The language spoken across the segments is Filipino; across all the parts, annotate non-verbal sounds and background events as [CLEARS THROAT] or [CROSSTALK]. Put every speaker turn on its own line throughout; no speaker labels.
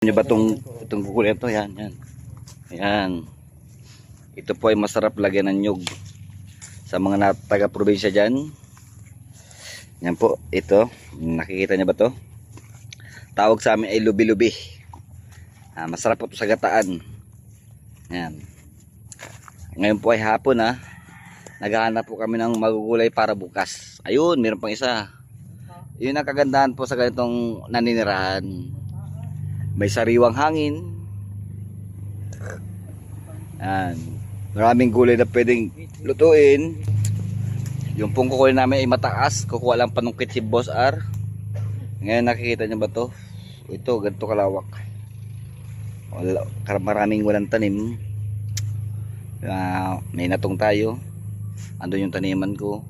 Ano ba itong, itong kukulit ito? Yan, yan. Yan. Ito po ay masarap lagyan ng nyug. Sa mga taga-probinsya dyan. Yan po, ito. Nakikita niyo ba to? Tawag sa amin ay lubi-lubi. Ah, masarap po ito sa gataan. Yan. Ngayon po ay hapon ha. Naghahanap po kami ng magugulay para bukas. Ayun, meron pang isa. Yun ang kagandahan po sa ganitong naninirahan. May sariwang hangin. Yan. Maraming gulay na pwedeng lutuin. Yung pong kukunin namin ay mataas. Kukuha lang panungkit si Boss R. Ngayon nakikita niyo ba to? Ito, ganito kalawak. Wala, maraming walang tanim. Ah, may natong tayo. Andun yung taniman ko.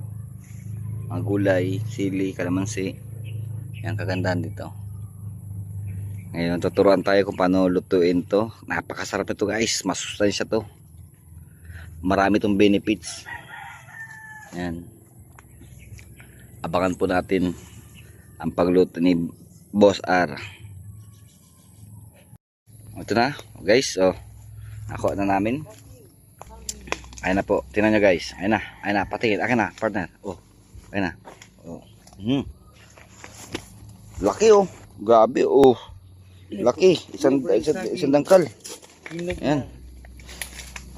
Mga gulay, sili, kalamansi. Yan kagandahan dito. Ngayon, tuturuan tayo kung paano lutuin to. Napakasarap nito guys. Masustansya to. Marami tong benefits. Yan. Abangan po natin ang pagluto ni Boss R. Ito na, guys. Oh, ako na namin. Ayun na po. Tingnan nyo guys. Ayun na. Ayun na. Patingin. Akin na, partner. Oh. Ayun na. Oh. Hmm. Laki oh. Grabe oh. Laki. Isang, isang, isang dangkal. Yan.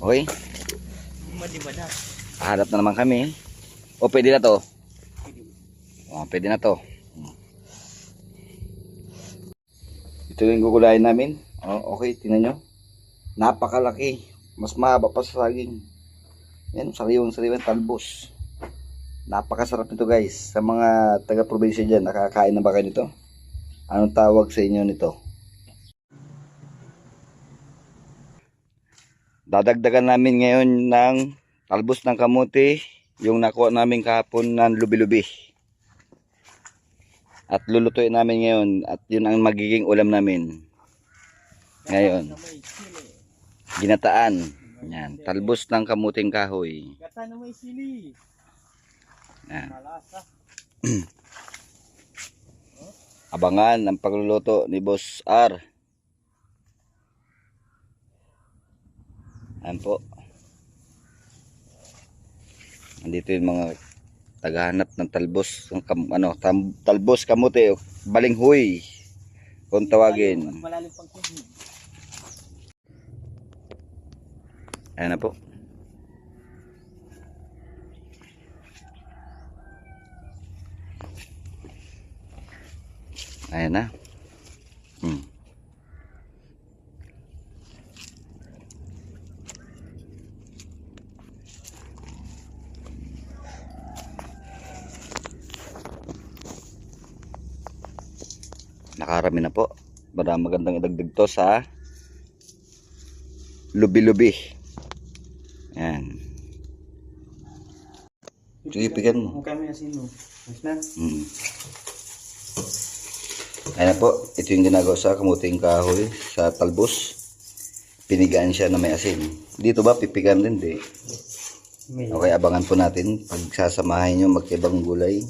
Okay. Hanap na naman kami. O, pwede na to. O, pwede na to. Ito yung gugulayin namin. O, okay, tingnan nyo. Napakalaki. Mas mahaba pa sa saging. Yan, sariwang-sariwang talbos. Napakasarap nito guys. Sa mga taga-probinsya dyan, nakakain na ba kayo nito? Anong tawag sa inyo nito? Dadagdagan namin ngayon ng talbos ng kamote, yung nakuha namin kahapon ng lubi-lubi. At lulutuin namin ngayon at yun ang magiging ulam namin. Ngayon, ginataan. Yan, talbos ng kamuting kahoy. Yan. [CLEARS THROAT] Abangan ang pagluluto ni Boss R. Ayan po. Nandito yung mga tagahanap ng talbos, ng kam, ano, tam, talbos kamote, balinghoy. Kung tawagin. Ayan na po. Ayan na. Nakarami na po. Para magandang idagdag to sa lubi-lubi. Yan. Sige, pigan mo.
Asin mo. Mas na.
Mm. Ayan na po, ito yung ginagawa sa kamuting kahoy sa talbos. Pinigaan siya na may asin. Dito ba pipigan din? Di. Okay, abangan po natin. Pagsasamahin nyo magkaibang gulay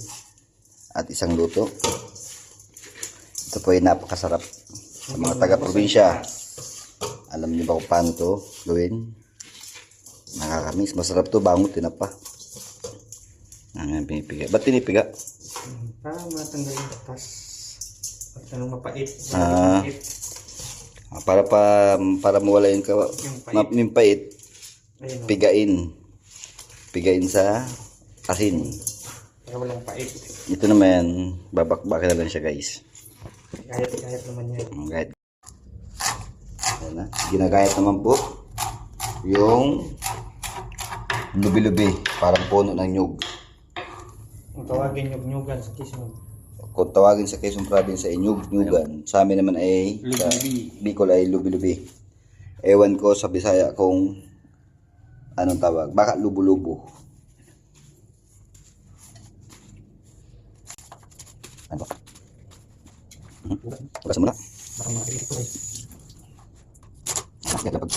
at isang luto. Ito po ay napakasarap sa mga taga-probinsya. Alam niyo ba kung paano to gawin? Nakakamis. Masarap to, bangot, tinapa. Ang pinipiga. Ba't pinipiga?
Parang matanggal yung katas. At anong mapait.
Ah.
Mapait.
Ah, Para pa para mawala yung, ka,
Yung pait.
ma- yung pait,
Ayun o.
pigain. Pigain sa asin.
Para walang pait.
Ito naman, babakbakan na lang siya guys.
Kahit-kahit naman yan.
Kahit Ayan na. Ginagayat naman po yung lubi-lubi, parang puno ng nyug.
Kung tawagin yung nyugan sa Quezon.
Kung tawagin sa Quezon Province ay nyug, nyugan. Sa amin naman ay sa Bicol ay lubi-lubi. Ewan ko sa Bisaya kung anong tawag. Baka lubo-lubo. Ano? Hmm? Bukas mo na.
Baka mapait ko eh.
Kaya kapag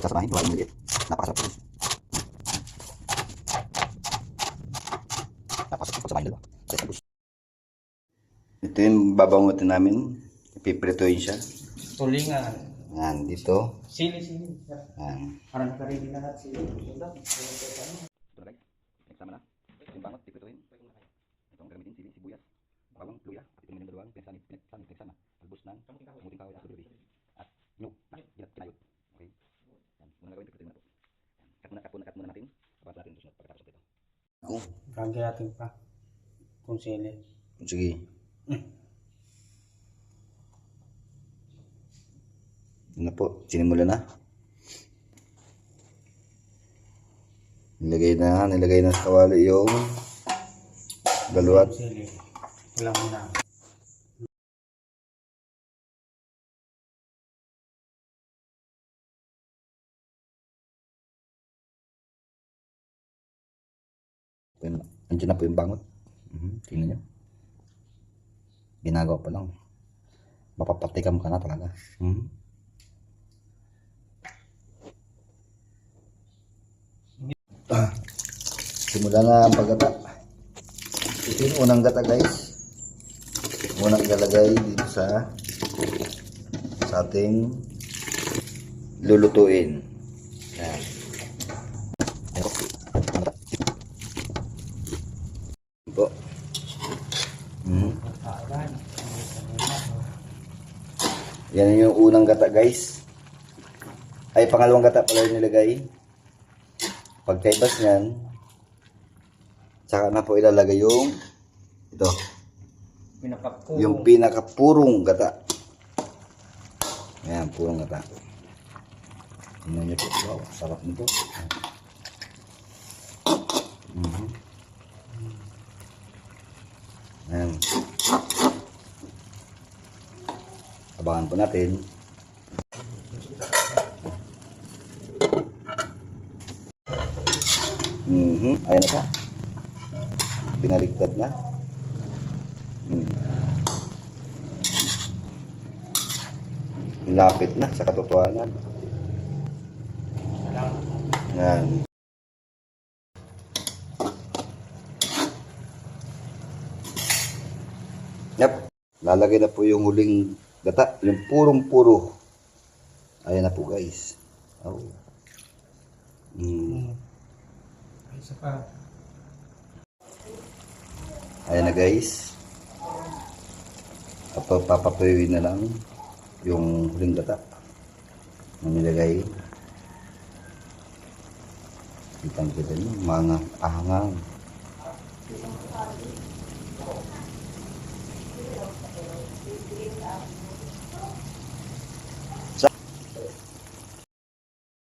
sasamahin, buhay mo ulit. Napakasarap. Napakasarap pag samahin dalawa. Sa isang bus. Ito yung babangutin namin. Ipiprituin siya.
Tulingan.
Yan, dito.
Sili, sili.
Yan.
Parang nakaready na lahat sili. Ito
Ito na guys. Nagsama na. Yung bangot, pipituin. Ito ang gamitin, sili, sibuyas, bawang, luya, pinagsanit, pinagsanit, pinagsama. Albus ng kamuting kahoy at gabi. At nyug na ginat kinayot. Okay? Yan. Muna gawin, pipituin mo na po. Yan. Cut muna, cut muna, cut muna natin. Tapos natin ito pagkatapos nito. Ako.
Gagawin natin pa. Kung sili.
Sige. Ano po, sinimula na. Nilagay na, nilagay na sa kawali yung dalawat.
Sili. Wala mo na.
Andiyan na po yung bangot. Mhm, Tingnan nyo. Ginagawa pa lang. Mapapatikam ka na talaga. Mhm. Ah, simula na ang paggata. Ito yung unang gata guys. Unang ilalagay dito sa sa ating lulutuin. Yan. Ito. Po. Mhm. Yan yung unang gata guys. Ay, pangalawang gata pala yung nilagay. Pagkaibas niyan, saka na po ilalagay yung ito,
Pinapako.
yung pinakapurong gata. Ayan, purong gata. Tingnan niyo po. Wow, sarap nito. Abangan po natin. Mhm, ayan na pa. Binaligtad na. Hmm. Lapit na sa katotohanan. Yan. Yep. Lalagay na po yung huling gata. Yung purong-puro. Ayan na po guys. Oh. Mm.
Isa pa.
Ayan na guys. Papa- Papapuyuin na lang yung huling gata na nilagay. Kitang kita nyo, mga ahangang.